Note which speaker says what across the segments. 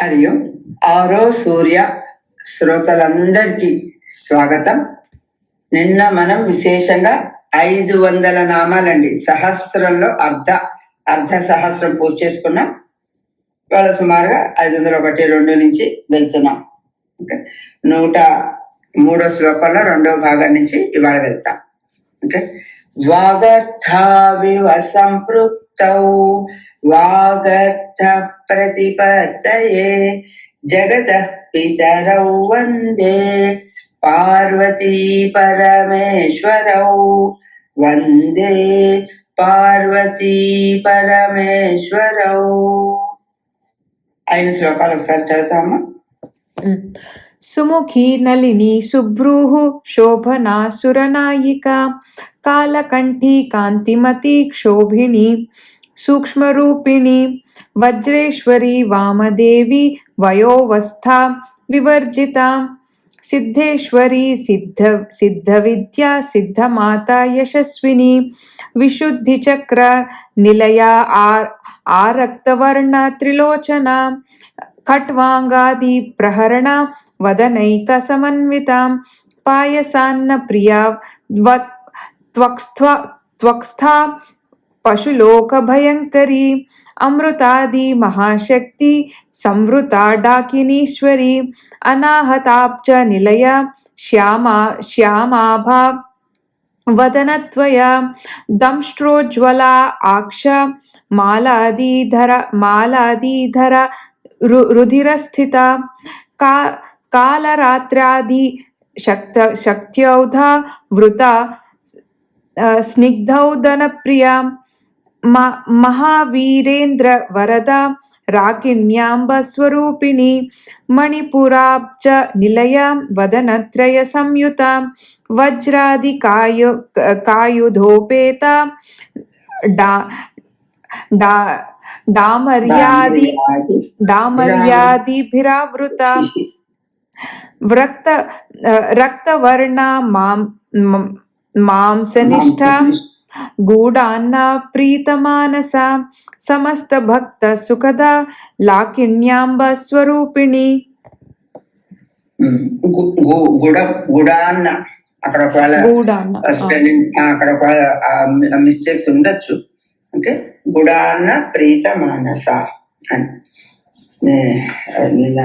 Speaker 1: హరి ఓం. ఆరో సూర్య శ్రోతలందరికీ స్వాగతం. నిన్న మనం విశేషంగా ఐదు వందల నామాలండి. సహస్రంలో అర్ధ అర్ధ సహస్రం పూర్తి చేసుకున్నాం. వాళ్ళ సుమారుగా ఐదు వందల ఒకటి రెండు నుంచి వెళ్తున్నాం. ఓకే. నూట మూడో శ్లోకంలో రెండో భాగం నుంచి ఇవాళ వెళ్తాం. ఓకే. వాగర్థావివ సంపృక్తౌ వాగర్థ ప్రతిపత్తయే జగత పితరౌ వందే పార్వతీ పరమేశ్వరౌ వందే పార్వతీ పరమేశ్వరౌ ఐదు శ్లోకాలు ఒకసారి చదువుతామా
Speaker 2: సుముఖీ నళిని శుభ్రూః శోభనా సురనాయికా कालकण्ठी, कान्तिमती, क्षोभिणी, सूक्ष्मरूपिणी, वज्रेश्वरी, वामदेवी, वयोवस्था, विवर्जिता, सिद्धेश्वरी, सिद्ध, सिद्धविद्या, सिद्धमाता, यशस्विनी, विशुद्धिचक्र, निलया, आर, आरक्तवर्ण, त्रिलोचना खट्वाङ्गादिप्रहरणा वदनैकसमन्वितां पायसान्नप्रिया वत् त्वक्स्था पशुलोक भयंकरी अमृतादि महाशक्ति, संवृता डाकिनीश्वरी अनाहताप्च निलय, श्यामा, श्यामाभा वदनत्वय दंष्ट्रोज्ज्वला आक्ष, मालादीधर मालादीधर रु, रुधिरस्थिता, का, कालरात्रादि शक्त, शक्त्यौधा, वृता स्निग्धौदनप्रियाँ म महावीरेन्द्रवरदा राकिण्याम्बस्वरूपिणी मणिपुराब्ज निलयां वदनत्रयसंयुतां वज्रादिकायु कायुधोपेता डा डा डामर्यादि डामर्यादिभिरावृता रक्त रक्तवर्णा माँ మాంసనిష్ట గూఢాన్న ప్రీతమానస సమస్త భక్త సుఖద లాకిణ్యాంబ స్వరూపిణి
Speaker 1: గుడ గుడాన్న అక్కడ ఒకవేళ స్పెల్లింగ్ అక్కడ ఒకవేళ మిస్టేక్స్ ఉండొచ్చు. ఓకే? గుడాన్న ప్రీత మానస అని నిన్న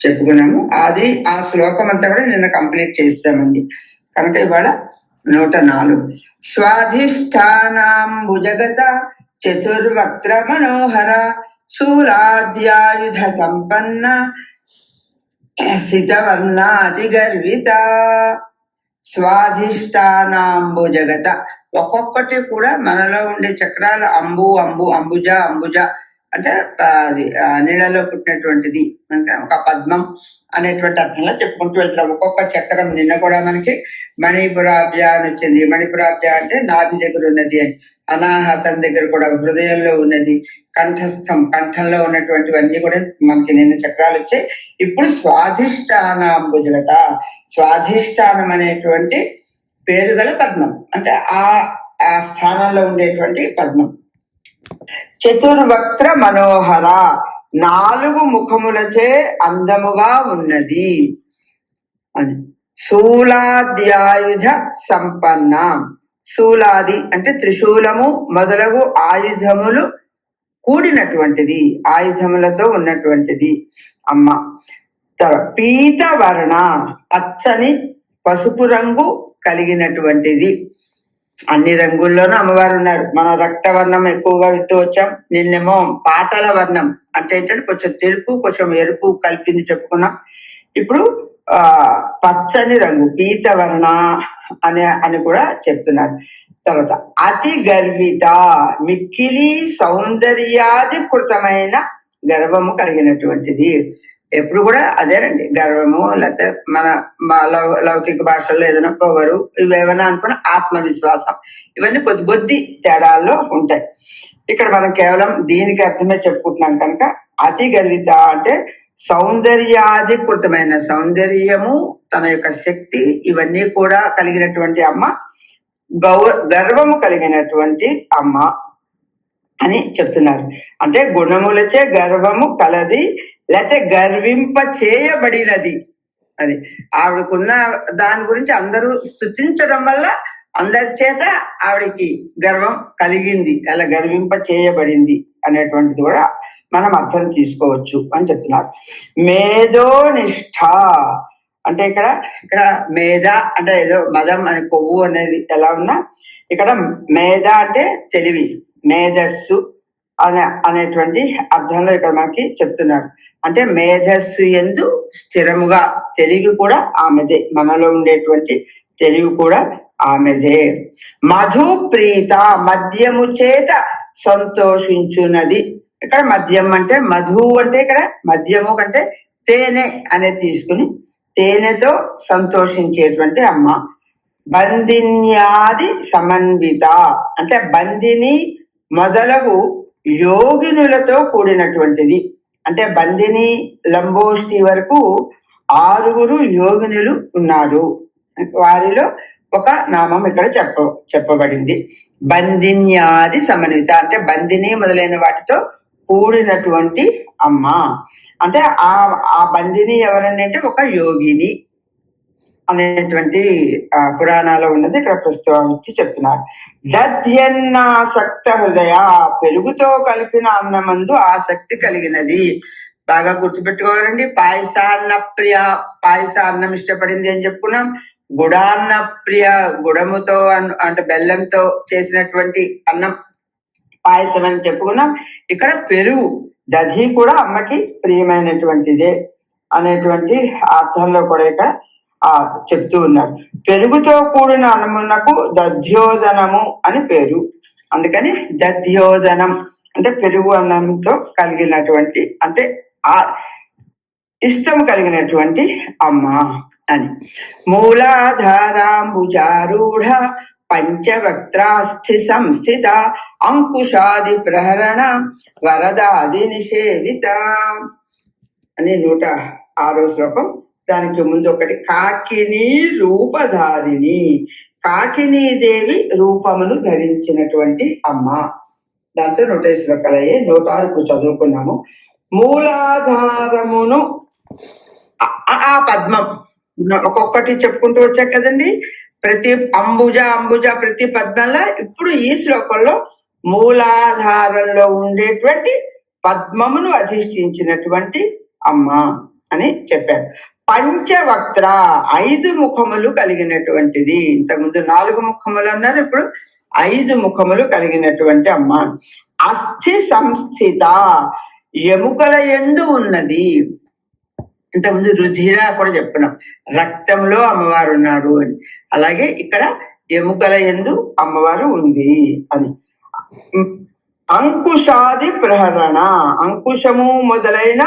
Speaker 1: చెప్పుకున్నాము. అది ఆ శ్లోకం అంతా కూడా నిన్న కంప్లీట్ చేస్తామండి. కనుక ఇవాళ నూట నాలుగు. స్వాధిష్టానాంబుజగత చతుర్వక్త్ర మనోహర శూలాద్యాయుధ సంపన్న శితవర్ణాది గర్విత స్వాధిష్టానాంబు జగత ఒక్కొక్కటి కూడా మనలో ఉండే చక్రాలు అంబు అంబు అంబుజ అంబుజ. అంటే అది నీళ్ళలో పుట్టినటువంటిది. అంటే ఒక పద్మం అనేటువంటి అర్థంలో చెప్పుకుంటూ వెళ్తున్నాం. ఒక్కొక్క చక్రం నిన్న కూడా మనకి మణిపురాభ్య అని వచ్చింది. మణిపురాభ్య అంటే నాభి దగ్గర ఉన్నది అని. అనాహతం దగ్గర కూడా హృదయంలో ఉన్నది. కంఠస్థం కంఠంలో ఉన్నటువంటివన్నీ కూడా మనకి నిన్న చక్రాలు వచ్చాయి. ఇప్పుడు స్వాధిష్టానాంబుజగత స్వాధిష్టానం అనేటువంటి పేరు గల పద్మం. అంటే ఆ ఆ స్థానంలో ఉండేటువంటి పద్మం. చతుర్వక్త్ర మనోహర. నాలుగు ముఖములచే అందముగా ఉన్నది. అని శూలాద్యాయుధ సంపన్న. శూలాది అంటే త్రిశూలము మొదలగు ఆయుధములు కూడినటువంటిది ఆయుధములతో ఉన్నటువంటిది. అమ్మ పీతవర్ణ పచ్చని పసుపు రంగు కలిగినటువంటిది. అన్ని రంగుల్లోనూ అమ్మవారు ఉన్నారు. మన రక్తవర్ణం ఎక్కువగా వింటూ వచ్చాం. నిన్నేమో పాటల వర్ణం అంటే ఏంటంటే కొంచెం తెలుపు కొంచెం ఎరుపు కలిపింది చెప్పుకున్నాం. ఇప్పుడు ఆ పచ్చని రంగు పీతవర్ణ అని అని కూడా చెప్తున్నారు. తర్వాత అతి గర్విత మిక్కిలి సౌందర్యాది కృతమైన గర్వము కలిగినటువంటిది. ఎప్పుడు కూడా అదేనండి. గర్వము లేకపోతే మన మా లౌ- లౌకిక భాషల్లో ఏదైనా పొగరు ఇవేమైనా అనుకున్న ఆత్మవిశ్వాసం ఇవన్నీ కొద్ది కొద్ది తేడాల్లో ఉంటాయి. ఇక్కడ మనం కేవలం దీనికి అర్థమే చెప్పుకుంటున్నాం కనుక అతి గర్విత అంటే సౌందర్యాధికృతమైన సౌందర్యము తన యొక్క శక్తి ఇవన్నీ కూడా కలిగినటువంటి అమ్మ గౌ గర్వము కలిగినటువంటి అమ్మ అని చెప్తున్నారు. అంటే గుణములచే గర్వము కలది లేకపోతే గర్వింప చేయబడినది అది ఆవిడకున్న దాని గురించి అందరూ స్థుతించడం వల్ల అందరి చేత ఆవిడకి గర్వం కలిగింది అలా గర్వింప చేయబడింది అనేటువంటిది కూడా మనం అర్థం తీసుకోవచ్చు అని చెప్తున్నారు. మేధో నిష్ఠ అంటే ఇక్కడ ఇక్కడ మేధ అంటే ఏదో మదం అని కొవ్వు అనేది ఎలా ఉన్నా ఇక్కడ మేధ అంటే తెలివి మేధస్సు అనే అనేటువంటి అర్థంలో ఇక్కడ మనకి చెప్తున్నారు. అంటే మేధస్సు ఎందు స్థిరముగా తెలివి కూడా ఆమెదే మనలో ఉండేటువంటి తెలివి కూడా ఆమెదే. మధు ప్రీత మద్యము చేత సంతోషించున్నది ఇక్కడ మద్యం అంటే మధు అంటే ఇక్కడ మద్యము కంటే తేనె అనేది తీసుకుని తేనెతో సంతోషించేటువంటి అమ్మ. బంధిన్యాది సమన్విత. అంటే బందిని మొదలగు యోగినులతో కూడినటువంటిది. అంటే బందిని లంబోష్టి వరకు ఆరుగురు యోగినులు ఉన్నారు. వారిలో ఒక నామం ఇక్కడ చెప్ప చెప్పబడింది. బంధిన్యాది సమన్విత. అంటే బందిని మొదలైన వాటితో కూడినటువంటి అమ్మ. అంటే ఆ ఆ బందిని ఎవరండి అంటే ఒక యోగిని అనేటువంటి పురాణాలు ఉన్నది ఇక్కడ ప్రస్తుతం చెప్తున్నారు. దధ్యన్నాసక్త హృదయ పెరుగుతో కలిపిన అన్నమందు ఆసక్తి కలిగినది. బాగా గుర్తుపెట్టుకోవాలండి. పాయసాన్న ప్రియ పాయసాన్నం ఇష్టపడింది అని చెప్పుకున్నాం. గుడాన్న ప్రియ గుడముతో అంటే బెల్లంతో చేసినటువంటి అన్నం పాయసం అని చెప్పుకున్నాం. ఇక్కడ పెరుగు దధి కూడా అమ్మకి ప్రియమైనటువంటిదే అనేటువంటి అర్థంలో కూడా ఇక్కడ ఆ చెప్తూ ఉన్నారు. పెరుగుతో కూడిన అన్నమునకు దధ్యోదనము అని పేరు. అందుకని దధ్యోదనం అంటే పెరుగు అన్నంతో కలిగినటువంటి అంటే ఆ ఇష్టం కలిగినటువంటి అమ్మ అని. మూలాధారాంబుజారూఢ పంచవక్త్రాస్థి సంస్థిత అంకుశాది ప్రహరణ వరదాది నిషేవిత. అని నూట ఆరో శ్లోకం. దానికి ముందు ఒకటి కాకిని రూపధారిణి. కాకినీ దేవి రూపమును ధరించినటువంటి అమ్మ. దాంతో నూట శ్లోకాలు అయ్యాయి నూట ఆరుకు చదువుకున్నాము. మూలాధారమును ఆ- ఆ పద్మం. ఒక్కొక్కటి చెప్పుకుంటూ వచ్చా కదండి. ప్రతి అంబుజ అంబుజ ప్రతి పద్మంలో ఇప్పుడు ఈ శ్లోకంలో మూలాధారంలో ఉండేటువంటి పద్మమును అధిష్ఠించినటువంటి అమ్మ అని చెప్పారు. పంచవక్త్ర ఐదు ముఖములు కలిగినటువంటిది. ఇంతకుముందు నాలుగు ముఖములు అన్నారు ఇప్పుడు ఐదు ముఖములు కలిగినటువంటి అమ్మ. అస్థి సంస్థిత ఎముకల ఎందు ఉన్నది. ఇంతకుముందు రుధిర కూడా చెప్పినాం రక్తంలో అమ్మవారు ఉన్నారు అని. అలాగే ఇక్కడ ఎముకల ఎందు అమ్మవారు ఉంది అని. అంకుశాది ప్రహరణ. అంకుశము మొదలైన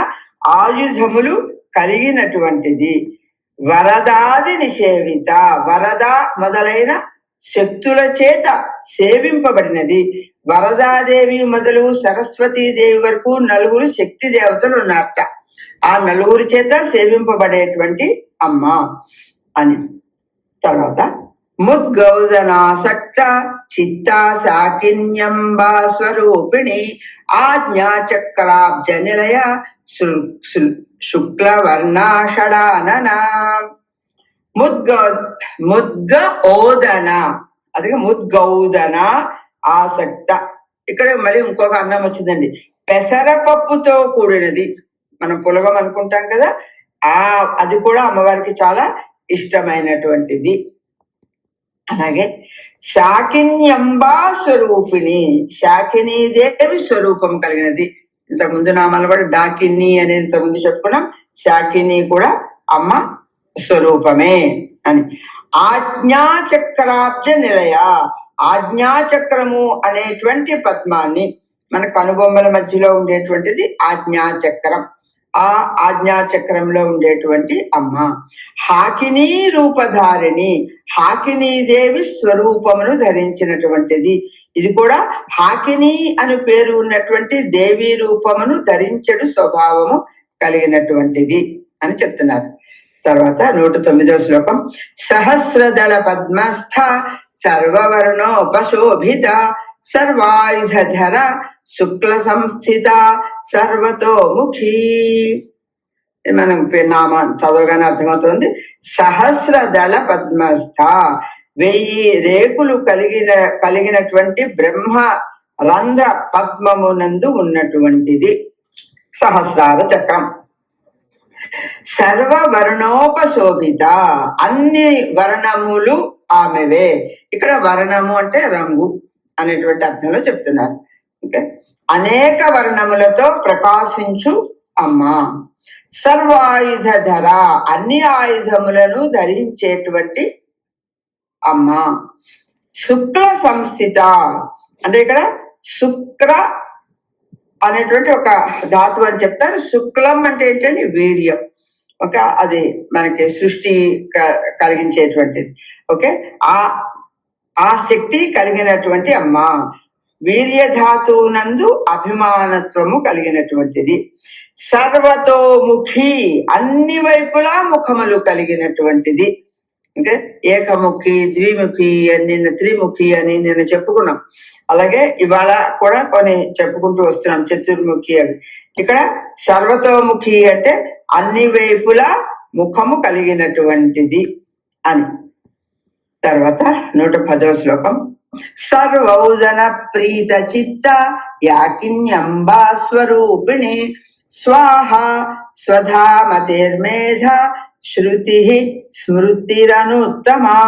Speaker 1: ఆయుధములు కలిగినటువంటిది. వరదాది నిషేవిత. వరద మొదలైన శక్తుల చేత సేవింపబడినది. వరదాదేవి మొదలు సరస్వతీదేవి వరకు నలుగురు శక్తి దేవతలు ఉన్నారట. ఆ నలుగురి చేత సేవింపబడేటువంటి అమ్మ అని. తర్వాత ముద్గౌదనాసక్త చిత్తా సాకిన్యంబా స్వరూపిణి ఆజ్ఞా చక్రాబ్జ నిలయ శుక్లవర్ణాషడానన. ముద్గ ముద్గ ఓదన అదిగా ముద్గౌదన ఆసక్త. ఇక్కడ మళ్ళీ ఇంకొక అన్నం వచ్చిందండి. పెసరపప్పుతో కూడినది. మనం పులగం అనుకుంటాం కదా ఆ అది కూడా అమ్మవారికి చాలా ఇష్టమైనటువంటిది. అలాగే శాకిన్యంబా స్వరూపిణి శాకిని దేవి స్వరూపం కలిగినది. ఇంతకు ముందు నామాలు కూడా డాకిని అని ఇంతకుముందు చెప్పుకున్నాం శాకిని కూడా అమ్మ స్వరూపమే అని. ఆజ్ఞాచక్రాబ్జ నిలయ ఆజ్ఞాచక్రము అనేటువంటి పద్మాన్ని మన కనుబొమ్మల మధ్యలో ఉండేటువంటిది ఆజ్ఞాచక్రం. ఆ ఆజ్ఞాచక్రంలో ఉండేటువంటి అమ్మ. హాకినీ రూపధారిణి హాకినీ దేవి స్వరూపమును ధరించినటువంటిది. ఇది కూడా హాకిని అని పేరు ఉన్నటువంటి దేవి రూపమును ధరించడు స్వభావము కలిగినటువంటిది అని చెప్తున్నారు. తర్వాత నూట తొమ్మిదవ శ్లోకం. సహస్రదళ పద్మస్థ సర్వవర్ణోపశోభిత సర్వాయుధర శుక్ల సంస్థిత సర్వతోముఖి. మనం పే- నామ చదవగానే అర్థమవుతుంది. సహస్ర దళ పద్మస్థ. వెయ్యి రేకులు కలిగిన కలిగినటువంటి బ్రహ్మ రంధ్ర పద్మమునందు ఉన్నటువంటిది. సహస్రార చక్రం. సర్వ వర్ణోపశోభిత అన్ని వర్ణములు ఆమెవే. ఇక్కడ వర్ణము అంటే రంగు అనేటువంటి అర్థంలో చెప్తున్నారు. అనేక వర్ణములతో ప్రకాశించు అమ్మా. సర్వాయుధ ధర అన్ని ఆయుధములను ధరించేటువంటి అమ్మ. శుక్ల సంస్థిత అంటే ఇక్కడ శుక్ర అనేటువంటి ఒక ధాతువు అని చెప్తారు. శుక్లం అంటే ఏంటంటే వీర్యం. ఒక అది మనకి సృష్టి క- కలిగించేటువంటిది. ఓకే? ఆ ఆ శక్తి కలిగినటువంటి అమ్మ. వీర్య నందు అభిమానత్వము కలిగినటువంటిది. సర్వతోముఖి అన్ని వైపులా ముఖములు కలిగినటువంటిది. అంటే ఏకముఖి ద్విముఖి అని నిన్న త్రిముఖి అని నిన్న చెప్పుకున్నాం. అలాగే ఇవాళ కూడా కొన్ని చెప్పుకుంటూ వస్తున్నాం చతుర్ముఖి అని. ఇక్కడ సర్వతోముఖి అంటే అన్ని వైపులా ముఖము కలిగినటువంటిది అని. తర్వాత నూట పదవ శ్లోకం. సర్వౌజన ప్రీత చిత్త యాకిన్యంబా స్వరూపిణి స్వాహ స్వధామతిర్మేధ శృతి స్మృతిరనుత్తమా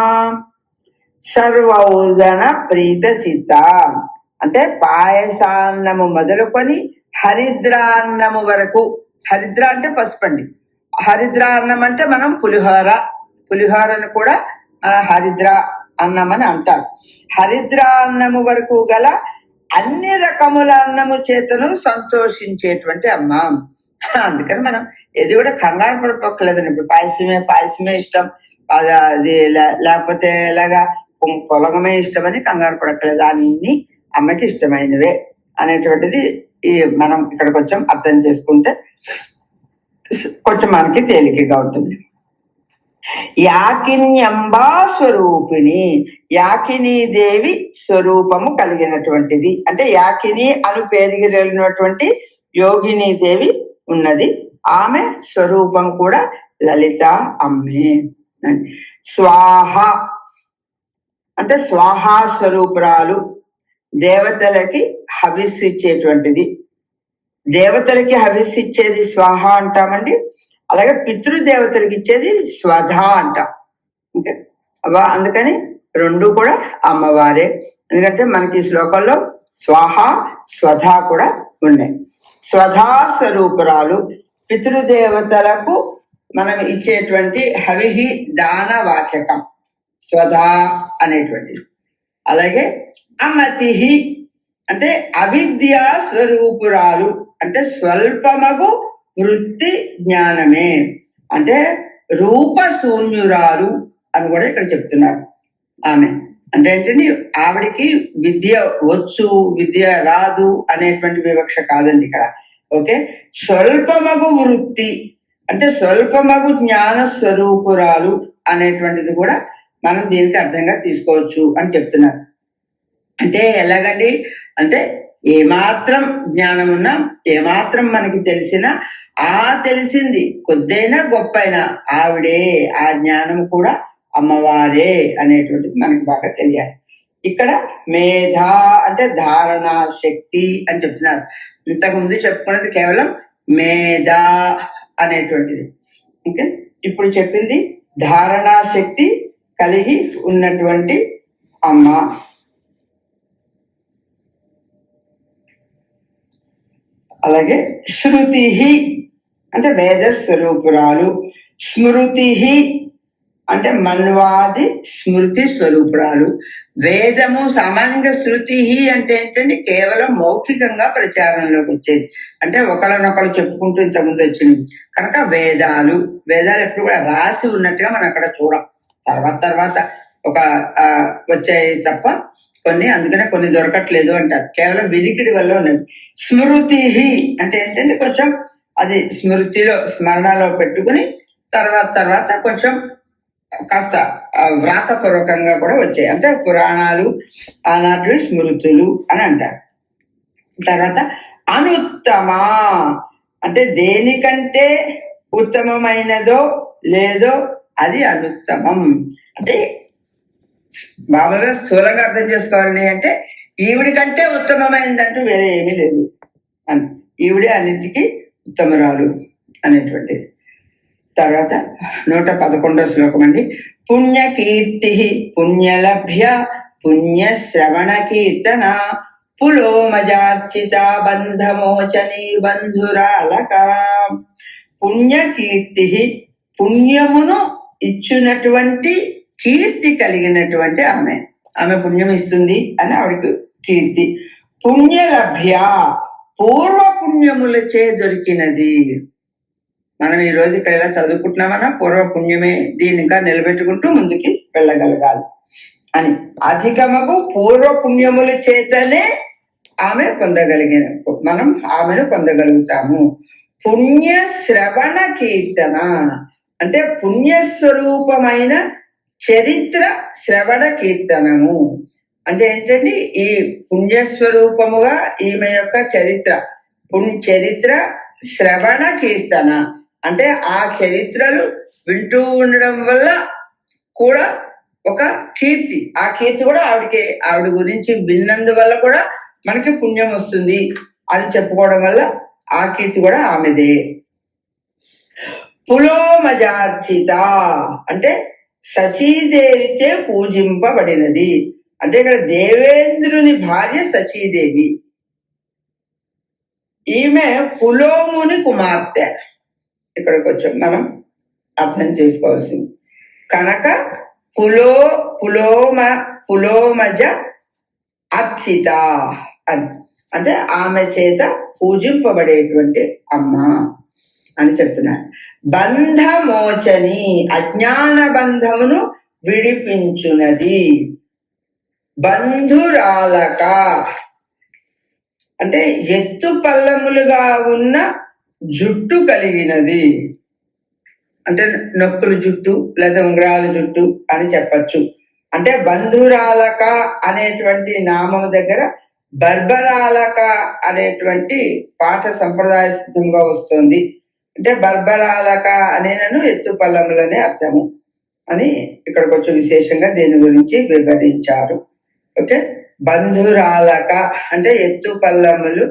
Speaker 1: సర్వౌదన ప్రీత చిత్త అంటే పాయసాన్నము మొదలుకొని హరిద్రాన్నము వరకు హరిద్ర అంటే పసుపండి. హరిద్రాన్నం అంటే మనం పులిహోర పులిహోరను కూడా హరిద్ర అన్నం అని అంటారు. హరిద్ర అన్నము వరకు గల అన్ని రకముల అన్నము చేతను సంతోషించేటువంటి అమ్మ. అందుకని మనం ఇది కూడా కంగారు పడిపోక్కలేదండి ఇప్పుడు పాయసమే పాయసమే ఇష్టం. అది అది లేకపోతే ఎలాగా పొలగమే ఇష్టమని కంగారు పడక్కలేదు అన్ని అమ్మకి ఇష్టమైనవే అనేటువంటిది ఈ మనం ఇక్కడ కొంచెం అర్థం చేసుకుంటే కొంచెం మనకి తేలికగా ఉంటుంది. యాకిన్యంబా స్వరూపిణి. యాకిని దేవి స్వరూపము కలిగినటువంటిది. అంటే యాకిని అను పేరుకి యోగిని దేవి ఉన్నది. ఆమె స్వరూపం కూడా లలిత అమ్మే. స్వాహ. అంటే స్వాహా స్వరూపురాలు. దేవతలకి హవిస్సు ఇచ్చేటువంటిది. దేవతలకి హవిస్సు ఇచ్చేది స్వాహ అంటామండి? అలాగే పితృదేవతలకు ఇచ్చేది స్వధ అంట. ఓకే? అబ్బా అందుకని రెండు కూడా అమ్మవారే. ఎందుకంటే మనకి ఈ శ్లోకంలో స్వాహ స్వధ కూడా ఉన్నాయి. స్వధా స్వరూపురాలు పితృదేవతలకు మనం ఇచ్చేటువంటి హవిహి దాన వాచకం. స్వధా అనేటువంటిది. అలాగే అమతిహి అంటే అవిద్యా స్వరూపురాలు అంటే స్వల్పమగు వృత్తి జ్ఞానమే అంటే రూప శూన్యురాలు అని కూడా ఇక్కడ చెప్తున్నారు. ఆమె. అంటే ఏంటంటే ఆవిడికి విద్య వచ్చు విద్య రాదు అనేటువంటి వివక్ష కాదండి ఇక్కడ. ఓకే? స్వల్పమగు వృత్తి. అంటే స్వల్పమగు జ్ఞాన స్వరూపురాలు అనేటువంటిది కూడా మనం దీనికి అర్థంగా తీసుకోవచ్చు అని చెప్తున్నారు. అంటే ఎలాగండి? అంటే ఏమాత్రం జ్ఞానం ఉన్నా ఏమాత్రం మనకి తెలిసినా ఆ తెలిసింది. కొద్దైనా గొప్పైనా ఆవిడే ఆ జ్ఞానం కూడా అమ్మవారే అనేటువంటిది మనకి బాగా తెలియాలి. ఇక్కడ మేధ అంటే ధారణ శక్తి అని చెప్తున్నారు. ఇంతకుముందు చెప్పుకున్నది కేవలం మేధ అనేటువంటిది. ఓకే? ఇప్పుడు చెప్పింది ధారణా శక్తి కలిగి ఉన్నటువంటి అమ్మ. అలాగే శృతి అంటే వేద స్వరూపురాలు స్మృతి అంటే మన్వాది స్మృతి స్వరూపురాలు. వేదము సామాన్యంగా శృతి అంటే ఏంటంటే కేవలం మౌఖికంగా ప్రచారంలోకి వచ్చేది. అంటే ఒకళ్ళనొకళ్ళు చెప్పుకుంటూ ఇంతకుముందు వచ్చినవి. కనుక వేదాలు వేదాలు ఎప్పుడు కూడా రాసి ఉన్నట్టుగా మనం అక్కడ చూడం. తర్వాత తర్వాత ఒక వచ్చాయి తప్ప కొన్ని అందుకనే కొన్ని దొరకట్లేదు అంటారు. కేవలం వినికిడి వల్ల ఉన్నది స్మృతి అంటే ఏంటంటే కొంచెం అది స్మృతిలో స్మరణలో పెట్టుకుని తర్వాత తర్వాత కొంచెం కాస్త వ్రాతపూర్వకంగా కూడా వచ్చాయి. అంటే పురాణాలు ఆనాటి స్మృతులు అని అంటారు. తర్వాత అనుత్తమ. అంటే దేనికంటే ఉత్తమమైనదో లేదో అది అనుత్తమం. అంటే మామూలుగా స్థూలంగా అర్థం చేసుకోవాలని అంటే ఈవిడి కంటే ఉత్తమమైనదంటూ వేరే ఏమీ లేదు. అని ఈవిడే అన్నిటికీ ఉత్తమరాలు అనేటువంటిది. తర్వాత నూట పదకొండో శ్లోకం అండి. పుణ్యకీర్తి పుణ్యలభ్య పుణ్య శ్రవణ కీర్తన పులోమజార్చిత బంధమోచని బంధురాలక పుణ్యకీర్తి పుణ్యమును ఇచ్చినటువంటి కీర్తి కలిగినటువంటి ఆమె. ఆమె పుణ్యం ఇస్తుంది అని ఆవిడకి కీర్తి. పుణ్యలభ్య పూర్వపుణ్యములచే దొరికినది. మనం ఈ రోజు ఇక్కడ ఎలా చదువుకుంటున్నామన్నా పూర్వ పుణ్యమే ఇంకా నిలబెట్టుకుంటూ ముందుకి వెళ్ళగలగాలి అని. అధికమకు పూర్వ పుణ్యముల చేతనే ఆమె పొందగలిగిన మనం ఆమెను పొందగలుగుతాము. పుణ్య శ్రవణ కీర్తన అంటే పుణ్యస్వరూపమైన చరిత్ర శ్రవణ కీర్తనము అంటే ఏంటంటే ఈ పుణ్యస్వరూపముగా ఈమె యొక్క చరిత్ర పుణ్య చరిత్ర శ్రవణ కీర్తన. అంటే ఆ చరిత్రలు వింటూ ఉండడం వల్ల కూడా ఒక కీర్తి. ఆ కీర్తి కూడా ఆవిడకి ఆవిడ గురించి విన్నందువల్ల కూడా మనకి పుణ్యం వస్తుంది అని చెప్పుకోవడం వల్ల ఆ కీర్తి కూడా ఆమెదే. పులోమజార్చిత అంటే సచీదేవితే పూజింపబడినది. అంటే ఇక్కడ దేవేంద్రుని భార్య సచీదేవి. ఈమె పులోముని కుమార్తె. ఇక్కడ కొంచెం మనం అర్థం చేసుకోవాల్సింది. కనుక పులో పులోమ పులోమజ అర్చిత అని అంటే ఆమె చేత పూజింపబడేటువంటి అమ్మ అని చెప్తున్నారు. బంధమోచని అజ్ఞాన బంధమును విడిపించునది. బంధురాలక. అంటే ఎత్తు పల్లములుగా ఉన్న జుట్టు కలిగినది. అంటే నొక్కుల జుట్టు లేదా ఉంగరాల జుట్టు అని చెప్పచ్చు. అంటే బంధురాలక అనేటువంటి నామం దగ్గర బర్బరాలక అనేటువంటి పాట సంప్రదాయ సిద్ధంగా వస్తుంది. అంటే బర్బరాలక అనేనను ఎత్తు పల్లములనే అర్థము అని ఇక్కడ కొంచెం విశేషంగా దీని గురించి వివరించారు. ఓకే? బంధురాలక అంటే ఎత్తు పల్లములు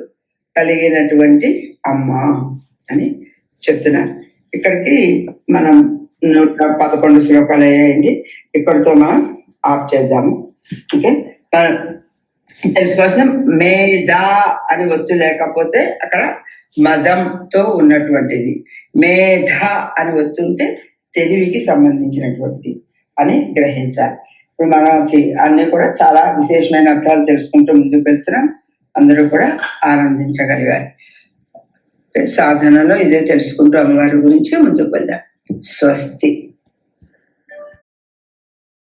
Speaker 1: కలిగినటువంటి అమ్మ అని చెప్తున్నారు. ఇక్కడికి మనం నూట పదకొండు శ్లోకాలు అయ్యాయండి. ఇక్కడితో మనం ఆఫ్ చేద్దాము. ఓకే? మనం తెలుసుకోవాల్సిన మేధ అని ఒత్తు లేకపోతే అక్కడ మదంతో ఉన్నటువంటిది. మేధ అని ఒత్తుంటే తెలివికి సంబంధించినటువంటిది అని గ్రహించాలి. ఇప్పుడు మనకి అన్ని కూడా చాలా విశేషమైన అర్థాలు తెలుసుకుంటూ ముందుకు వెళ్తున్నాం. అందరూ కూడా ఆనందించగలిగారు సాధనలో ఇదే తెలుసుకుంటూ అమ్మవారి గురించి ముందుకు వెళ్దాం. స్వస్తి.